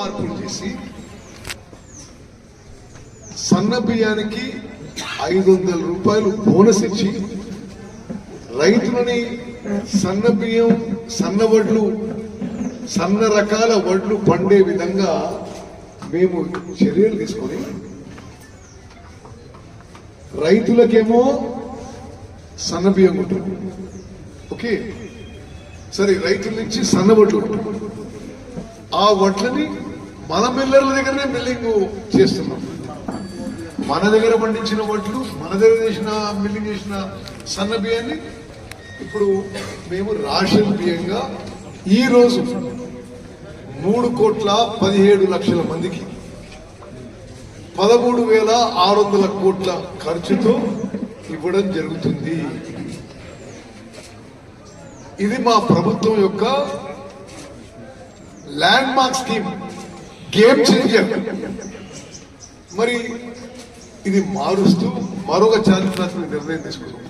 మార్పులు చేసి సన్న బియ్యానికి ఐదు వందల రూపాయలు బోనస్ ఇచ్చి రైతులని సన్న బియ్యం సన్న వడ్లు సన్న రకాల వడ్లు పండే విధంగా మేము చర్యలు తీసుకొని రైతులకేమో సన్న బియ్యం ఉంటుంది. ఓకే? సరే రైతుల నుంచి సన్న వడ్లు ఆ వడ్లని మన మిల్లర్ల దగ్గరనే మిల్లింగ్ చేస్తున్నాం. మన దగ్గర పండించిన వడ్లు మన దగ్గర చేసిన మిల్లింగ్ చేసిన సన్న బియ్యాన్ని ఇప్పుడు మేము రాషన్ బియ్యంగా ఈరోజు మూడు కోట్ల పదిహేడు లక్షల మందికి పదమూడు వేల ఆరు వందల కోట్ల ఖర్చుతో ఇవ్వడం జరుగుతుంది. ఇది మా ప్రభుత్వం యొక్క landmark scheme. Game changer మరి ఇది మారుస్తూ మరొక చారిత్రాత్మక నిర్ణయం తీసుకుంటుంది